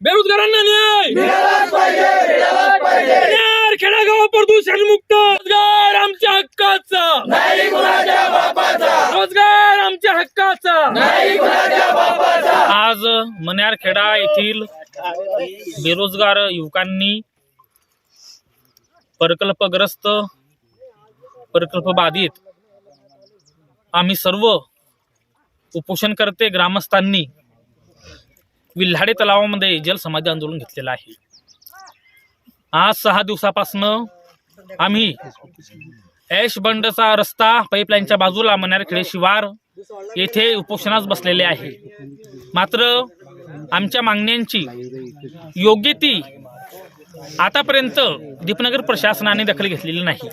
बेरोजगारांना न्याय! खेडागाव प्रदूषण मुक्त! रोजगार आमच्या हक्काचा! रोजगार आमच्या हक्काचा! आज मन्यारखेडा येथील बेरोजगार युवकांनी प्रकल्पग्रस्त प्रकल्प बाधित आम्ही सर्व उपोषणकर्ते ग्रामस्थांनी विल्हाडे तलावामध्ये जलसमाधी आंदोलन घेतलेलं आहे. आज सहा दिवसापासनं आम्ही ऐश बंडचा रस्ता पाईपलाईनच्या बाजूला मनारखेडे शिवार येथे उपोषणास बसलेले आहे. मात्र आमच्या मागण्यांची योग्य ती आतापर्यंत दीपनगर प्रशासनाने दखल घेतलेली नाही.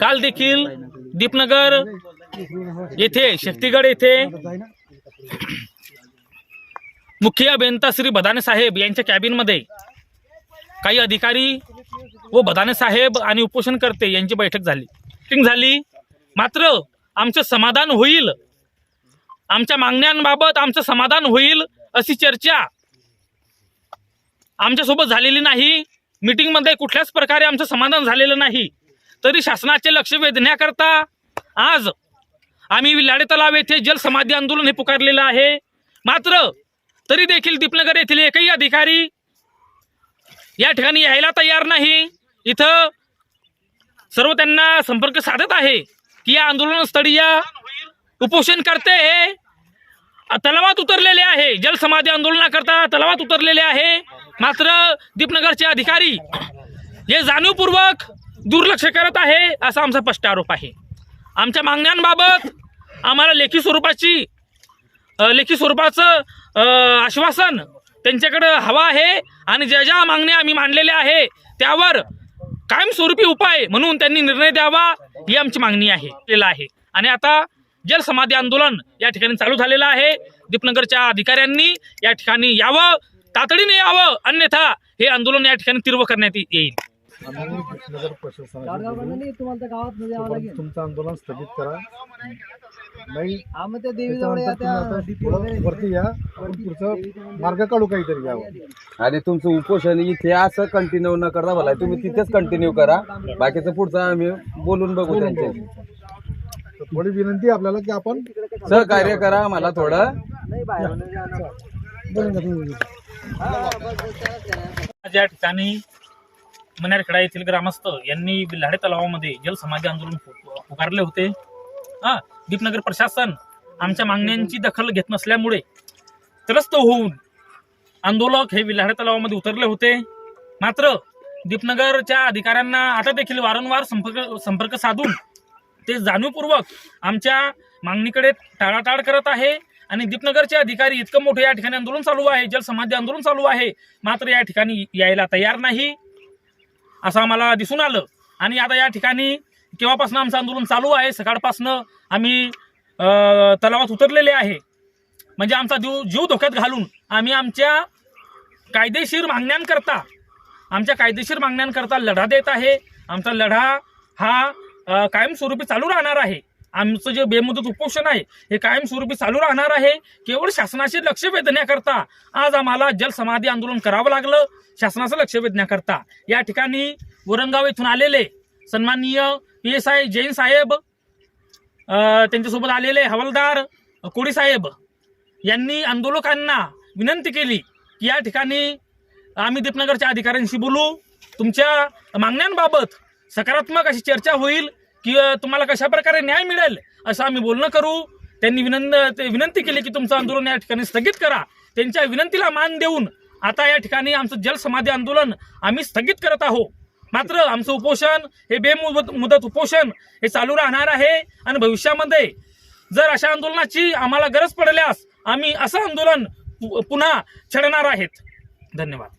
काल देखील दीपनगर येथे शक्तीगड येथे मुखिया बेंता श्री बदाने साहेब यांच्या कॅबिनमध्ये काही अधिकारी व बदाने साहेब आणि उपोषणकर्ते यांची बैठक झाली. मीटिंग झाली. मात्र आमचं समाधान होईल. आमच्या मागण्यांबाबत आमचं समाधान होईल अशी चर्चा आमच्यासोबत झालेली नाही. मीटिंगमध्ये कुठल्याच प्रकारे आमचं समाधान झालेलं नाही. तरी शासनाचे लक्ष वेधण्याकरता आज आम्ही लाडे तलाव येथे जलसमाधी आंदोलन हे पुकारलेलं आहे. मात्र तरी देखील दीपनगर येथील एकही अधिकारी या ठिकाणी यायला तयार नाही. इथं सर्व त्यांना संपर्क साधत आहे की या आंदोलनस्थळी या उपोषणकर्ते हे तलावात उतरलेले आहे. जलसमाधी आंदोलनाकरता तलावात उतरलेले आहे. मात्र दीपनगरचे अधिकारी हे जाणीवपूर्वक दुर्लक्ष करत आहे असा आमचा स्पष्ट आरोप आहे. आमच्या मागण्यांबाबत आम्हाला लेखी स्वरूपाची लेखी स्वरूपाचं अ, आश्वासन त्यांच्याकडं हवं आहे आणि ज्या ज्या मागण्या आम्ही मांडलेल्या आहे त्यावर कायमस्वरूपी उपाय म्हणून त्यांनी निर्णय द्यावा ही आमची मागणी आहे केलेला आहे. आणि आता जलसमाधी आंदोलन या ठिकाणी चालू झालेलं आहे. दीपनगरच्या अधिकाऱ्यांनी या ठिकाणी यावं तातडीने यावं अन्यथा हे आंदोलन या ठिकाणी तीव्र करण्यात येईल. लागेल. तुमचं आंदोलन स्थगित करा. नाही हा मग त्या देवीजवळ या त्याच्यानंतर तुम्ही त्या आता थोडं वरती या. आपण पुढचं मार्ग काढू काहीतरी घ्यावं आणि तुमचं उपोषण इथे असं कंटिन्यू न करता भला तुम्ही तिथेच कंटिन्यू करा. बाकीचं पुढचं आम्ही बोलून बघू तर थोडी विनंती आहे आपल्याला की आपण सहकार्य करा आम्हाला थोडं. नाही बाहेर जाणार. बोलून घ्या तुम्ही. आज या ठिकाणी मन्यारखेडा येथील ग्रामस्थ यांनी बिल्हाडे तलावामध्ये जलसमाधी आंदोलन पु- पुकारले होते. हा दीपनगर प्रशासन आमच्या मागण्यांची दखल घेत नसल्यामुळे त्रस्त होऊन आंदोलक हे बिल्हाडे तलावामध्ये उतरले होते. मात्र दीपनगरच्या अधिकाऱ्यांना आता देखील वारंवार संपर्क संपर्क साधून ते जाणीवपूर्वक आमच्या मागणीकडे टाळाटाळ करत आहे आणि दीपनगरचे अधिकारी इतकं मोठं या ठिकाणी आंदोलन चालू आहे जलसमाधी आंदोलन चालू आहे मात्र या ठिकाणी यायला तयार नाही. असं आम्हाला दिसून आलं आणि आता या ठिकाणी केव्हापासून आमचं आंदोलन चालू आहे? सकाळपासनं आम्ही तलावात उतरलेले आहे. म्हणजे आमचा जीव जीव धोक्यात घालून आम्ही आमच्या कायदेशीर मागण्यांकरता आमच्या कायदेशीर मागण्यांकरता लढा देत आहे. आमचा लढा हा कायमस्वरूपी चालू राहणार आहे. आमचं जे बेमुदत उपोषण आहे हे कायमस्वरूपी चालू राहणार आहे. केवळ शासनाशी लक्ष वेधण्याकरता आज आम्हाला जलसमाधी आंदोलन करावं लागलं. शासनाचं लक्ष वेधण्याकरता या ठिकाणी वरणगाव येथून आलेले सन्माननीय पी एस आय जैन साहेब त्यांच्यासोबत आलेले हवालदार कोडी साहेब यांनी आंदोलकांना विनंती केली की या ठिकाणी आम्ही दीपनगरच्या अधिकाऱ्यांशी बोलू. तुमच्या मागण्यांबाबत सकारात्मक अशी चर्चा होईल की तुम्हाला कशा प्रकारे न्याय मिळेल असं आम्ही बोलणं करू. त्यांनी विनंत ते विनंती केली की तुमचं आंदोलन या ठिकाणी स्थगित करा. त्यांच्या विनंतीला मान देऊन आता या ठिकाणी आमचं जलसमाधी आंदोलन आम्ही स्थगित करत आहोत. मात्र आमचं उपोषण हे बेमुदत मुदत उपोषण हे चालू राहणार आहे आणि भविष्यामध्ये जर अशा आंदोलनाची आम्हाला गरज पडल्यास आम्ही असं आंदोलन पुन्हा छेडणार आहेत. धन्यवाद.